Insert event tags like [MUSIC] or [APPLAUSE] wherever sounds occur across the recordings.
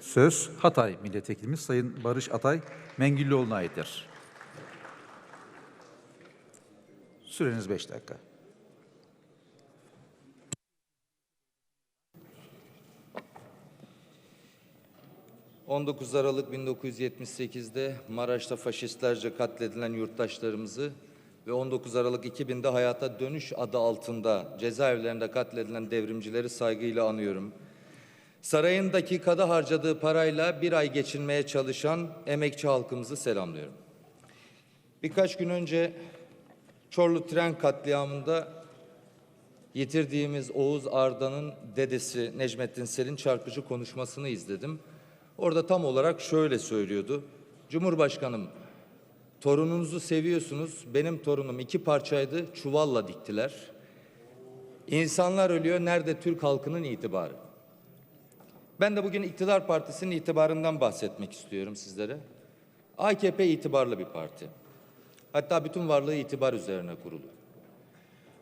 Söz Hatay Milletvekilimiz Sayın Barış Atay Mengüllüoğlu'na aittir. Süreniz 5 dakika. Hı. 19 Aralık 1978'de Maraş'ta faşistlerce katledilen yurttaşlarımızı ve 19 Aralık 2000'de hayata dönüş adı altında cezaevlerinde katledilen devrimcileri saygıyla anıyorum. Sarayın dakikada harcadığı parayla bir ay geçinmeye çalışan emekçi halkımızı selamlıyorum. Birkaç gün önce Çorlu tren katliamında yitirdiğimiz Oğuz Arda'nın dedesi Necmettin Sel'in çarpıcı konuşmasını izledim. Orada tam olarak şöyle söylüyordu. Cumhurbaşkanım torununuzu seviyorsunuz. Benim torunum iki parçaydı çuvalla diktiler. İnsanlar ölüyor. Nerede Türk halkının itibarı? Ben de bugün iktidar partisinin itibarından bahsetmek istiyorum sizlere. AKP itibarlı bir parti. Hatta bütün varlığı itibar üzerine kurulu.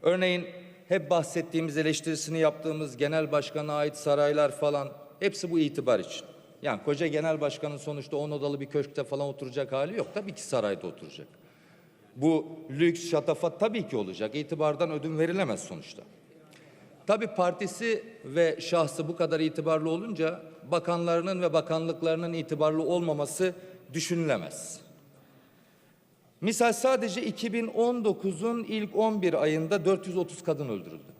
Örneğin hep bahsettiğimiz eleştirisini yaptığımız genel başkana ait saraylar falan hepsi bu itibar için. Yani koca genel başkanın sonuçta on odalı bir köşkte falan oturacak hali yok. Tabii ki sarayda oturacak. Bu lüks, şatafat tabii ki olacak. İtibardan ödün verilemez sonuçta. Tabii partisi ve şahsı bu kadar itibarlı olunca bakanlarının ve bakanlıklarının itibarlı olmaması düşünülemez. Misal sadece 2019'un ilk 11 ayında 430 kadın öldürüldü.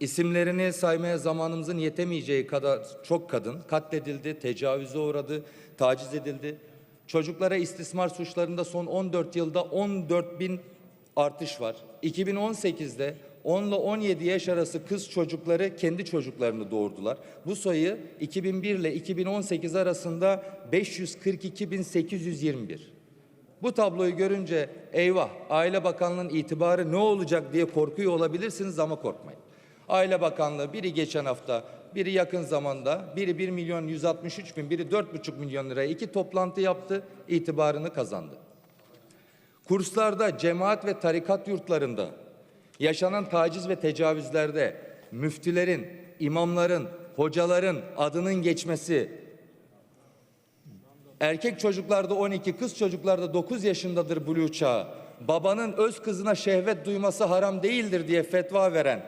İsimlerini saymaya zamanımızın yetemeyeceği kadar çok kadın katledildi, tecavüze uğradı, taciz edildi. Çocuklara istismar suçlarında son 14 yılda 14 bin artış var. 2018'de 10 ile 17 yaş arası kız çocukları kendi çocuklarını doğurdular. Bu sayı 2001 ile 2018 arasında 542.821. Bu tabloyu görünce eyvah Aile Bakanlığı'nın itibarı ne olacak diye korkuyor olabilirsiniz ama korkmayın. Aile Bakanlığı biri geçen hafta, biri yakın zamanda, biri 1 milyon 163 bin, biri 4,5 milyon liraya iki toplantı yaptı, itibarını kazandı. Kurslarda, cemaat ve tarikat yurtlarında yaşanan taciz ve tecavüzlerde müftülerin, imamların, hocaların adının geçmesi, Erkek çocuklarda 12, kız çocuklarda 9 yaşındadır buluğ çağı. Babanın öz kızına şehvet duyması haram değildir diye fetva veren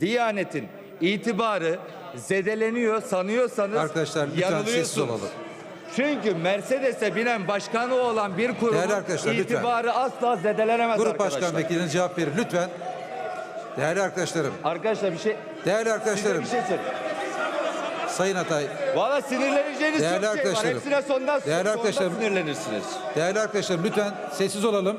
Diyanet'in itibarı zedeleniyor sanıyorsanız Arkadaşlar lütfen sessiz olalım. Çünkü Mercedes'e binen başkanı olan bir kurumun arkadaşlar, lütfen. itibarı asla zedelenemez Grup arkadaşlar. Başkan Vekiliniz cevap verir lütfen. Değerli arkadaşlarım, Arkadaşlar bir şey değerli size arkadaşlarım, bir şey söyleyeyim. Sayın Atay, Valla sinirleneceğiniz Değerli çok şey var. arkadaşlarım. Hepsine sondan, Değerli sondan arkadaşlarım. sinirlenirsiniz. değerli arkadaşlarım lütfen sessiz olalım.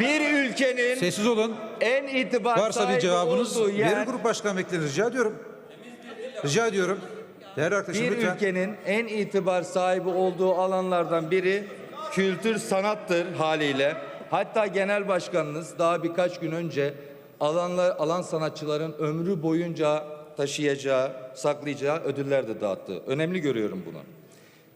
Bir ülkenin Sessiz olun. en itibar Varsa bir cevabınız yer, verin Grup Başkan Vekiliniz rica ediyorum. Rica ediyorum. Değerli arkadaşlarım bir lütfen. ülkenin en itibar sahibi olduğu alanlardan biri kültür sanattır haliyle. Hatta genel başkanınız daha birkaç gün önce alanlar alan sanatçıların ömrü boyunca taşıyacağı, saklayacağı ödüller de dağıttı. Önemli görüyorum bunu.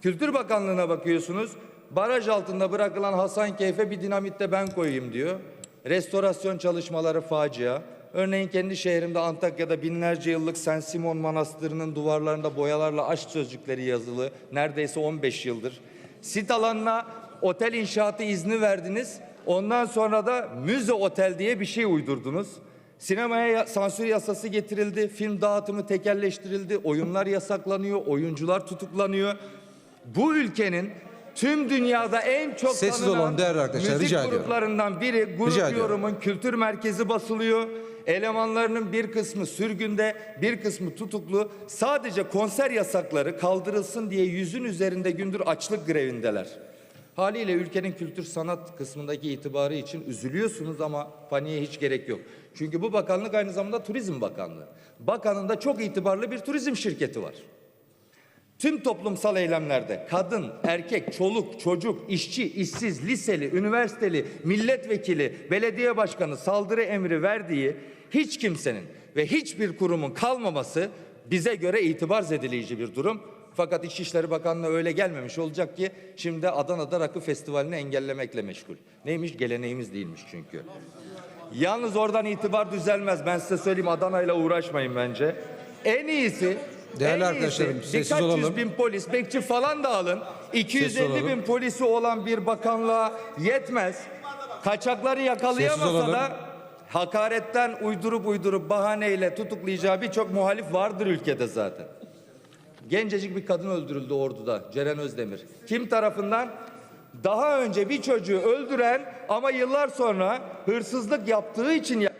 Kültür Bakanlığı'na bakıyorsunuz. Baraj altında bırakılan Hasankeyf'e bir dinamitte ben koyayım diyor. Restorasyon çalışmaları facia. Örneğin kendi şehrimde Antakya'da binlerce yıllık Saint Simon Manastırı'nın duvarlarında boyalarla aşk sözcükleri yazılı. Neredeyse 15 yıldır. Sit alanına otel inşaatı izni verdiniz. Ondan sonra da müze otel diye bir şey uydurdunuz. Sinemaya ya- sansür yasası getirildi, film dağıtımı tekelleştirildi, oyunlar yasaklanıyor, oyuncular tutuklanıyor. Bu ülkenin tüm dünyada en çok Sessiz tanınan müzik rica ediyorum. gruplarından biri Grup ediyorum. Yorum'un kültür merkezi basılıyor. Elemanlarının bir kısmı sürgünde, bir kısmı tutuklu. Sadece konser yasakları kaldırılsın diye yüzün üzerinde gündür açlık grevindeler. Haliyle ülkenin kültür sanat kısmındaki itibarı için üzülüyorsunuz ama paniğe hiç gerek yok. Çünkü bu bakanlık aynı zamanda Turizm Bakanlığı. Bakanında çok itibarlı bir turizm şirketi var. Tüm toplumsal eylemlerde kadın, erkek, çoluk, çocuk, işçi, işsiz, liseli, üniversiteli, milletvekili, belediye başkanı saldırı emri verdiği hiç kimsenin ve hiçbir kurumun kalmaması bize göre itibar zedeleyici bir durum. Fakat İçişleri Bakanlığı öyle gelmemiş olacak ki şimdi Adana'da rakı festivalini engellemekle meşgul. Neymiş? Geleneğimiz değilmiş çünkü. Yalnız oradan itibar düzelmez. Ben size söyleyeyim Adana'yla uğraşmayın bence. En iyisi Değerli En iyisi arkadaşlarım, sessiz birkaç yüz olalım. bin polis, bekçi falan da alın. 250 olalım. bin polisi olan bir bakanlığa yetmez. Kaçakları yakalayamasa da hakaretten uydurup uydurup bahaneyle tutuklayacağı birçok muhalif vardır ülkede zaten. Gencecik bir kadın öldürüldü orduda Ceren Özdemir. Kim tarafından? Daha önce bir çocuğu öldüren ama yıllar sonra hırsızlık yaptığı için ya-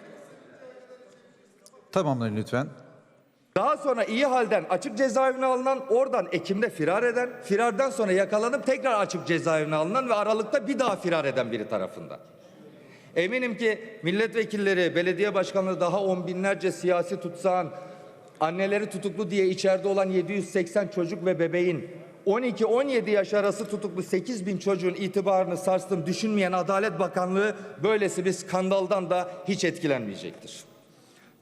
Tamamlayın lütfen. daha sonra iyi halden açık cezaevine alınan, oradan Ekim'de firar eden, firardan sonra yakalanıp tekrar açık cezaevine alınan ve Aralık'ta bir daha firar eden biri tarafından. Eminim ki milletvekilleri, belediye başkanları daha on binlerce siyasi tutsağın, anneleri tutuklu diye içeride olan 780 çocuk ve bebeğin 12-17 yaş arası tutuklu 8 bin çocuğun itibarını sarstım düşünmeyen Adalet Bakanlığı böylesi bir skandaldan da hiç etkilenmeyecektir.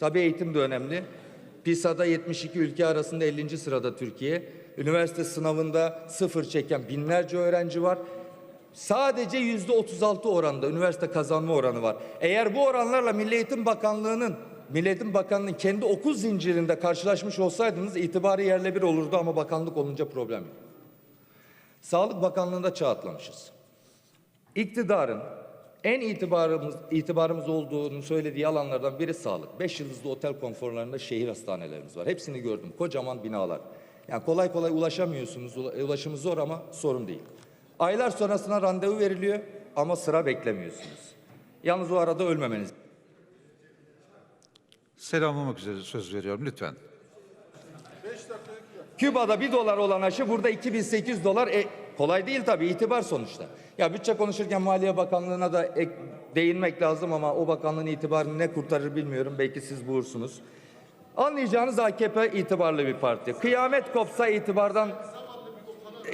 Tabii eğitim de önemli. PISA'da 72 ülke arasında 50. sırada Türkiye. Üniversite sınavında sıfır çeken binlerce öğrenci var. Sadece yüzde 36 oranda üniversite kazanma oranı var. Eğer bu oranlarla Milli Eğitim Bakanlığı'nın Milli Eğitim Bakanlığı'nın kendi okul zincirinde karşılaşmış olsaydınız itibarı yerle bir olurdu ama bakanlık olunca problem yok. Sağlık Bakanlığı'nda çağ atlamışız. İktidarın en itibarımız, itibarımız olduğunu söylediği alanlardan biri sağlık. Beş yıldızlı otel konforlarında şehir hastanelerimiz var. Hepsini gördüm. Kocaman binalar. Yani kolay kolay ulaşamıyorsunuz. Ula- Ulaşımı zor ama sorun değil. Aylar sonrasına randevu veriliyor ama sıra beklemiyorsunuz. Yalnız o arada ölmemeniz. Selamlamak üzere söz veriyorum lütfen. Küba'da bir dolar olan aşı burada 2800 dolar. E, kolay değil tabii itibar sonuçta. Ya bütçe konuşurken Maliye Bakanlığı'na da ek, değinmek lazım ama o bakanlığın itibarını ne kurtarır bilmiyorum. Belki siz bulursunuz. Anlayacağınız AKP itibarlı bir parti. Kıyamet kopsa itibardan...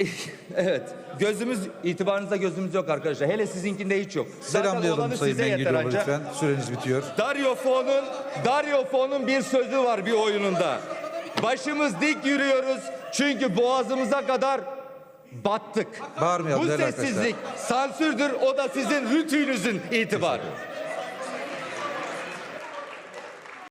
[LAUGHS] evet. Gözümüz, itibarınızda gözümüz yok arkadaşlar. Hele sizinkinde hiç yok. Selamlayalım Sayın anca. lütfen. Süreniz bitiyor. Dario Fo'nun Dario Fo'nun bir sözü var bir oyununda. Başımız dik yürüyoruz çünkü boğazımıza kadar battık. Bağırmayalım Bu sessizlik sansürdür o da sizin rütünüzün itibarı.